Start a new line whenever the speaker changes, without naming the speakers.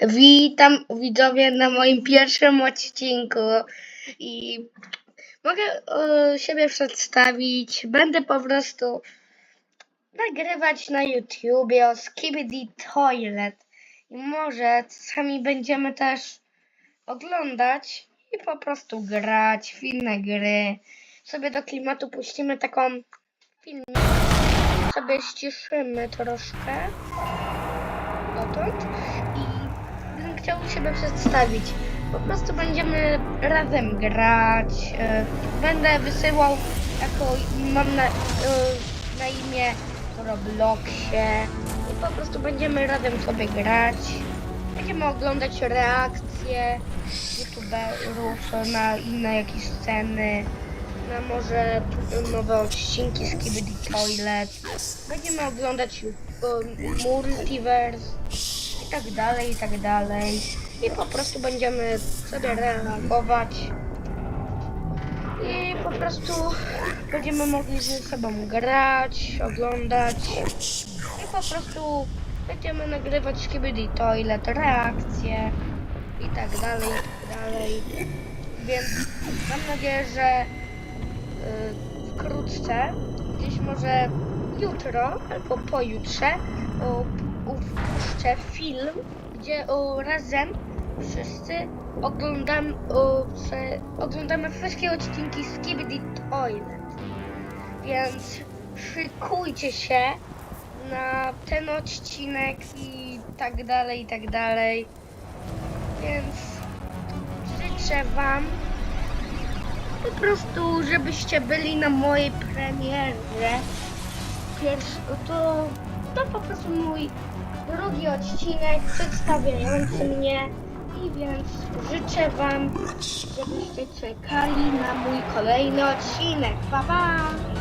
Witam widzowie na moim pierwszym odcinku i mogę e, siebie przedstawić. Będę po prostu nagrywać na YouTubie o Skibidi Toilet i może czasami będziemy też oglądać i po prostu grać w inne gry. Sobie do klimatu puścimy taką filmik. Sobie ściszymy troszkę dotąd i bym chciał siebie przedstawić. Po prostu będziemy razem grać. e, Będę wysyłał jako mam na, e, na imię Robloxie i po prostu będziemy razem sobie grać. Będziemy oglądać reakcje youtuberów na inne jakieś sceny, na może nowe odcinki z Kibidi Toilet. Będziemy oglądać um, Multiverse i tak dalej, i tak dalej. I po prostu będziemy sobie reagować. I po prostu będziemy mogli ze sobą grać, oglądać. I po prostu będziemy nagrywać Skibidi Toilet, reakcje i tak dalej, i tak dalej. Więc mam nadzieję, że wkrótce, gdzieś może jutro albo pojutrze o, upuszczę film, gdzie o, razem wszyscy oglądam, o, oglądamy wszystkie odcinki Skibidi Toilet. Więc szykujcie się na ten odcinek i tak dalej, i tak dalej. Więc życzę Wam po prostu, żebyście byli na mojej premierze. Pierwszy, to, to po prostu mój drugi odcinek przedstawiający mnie i więc życzę Wam, żebyście czekali na mój kolejny odcinek. Pa, pa!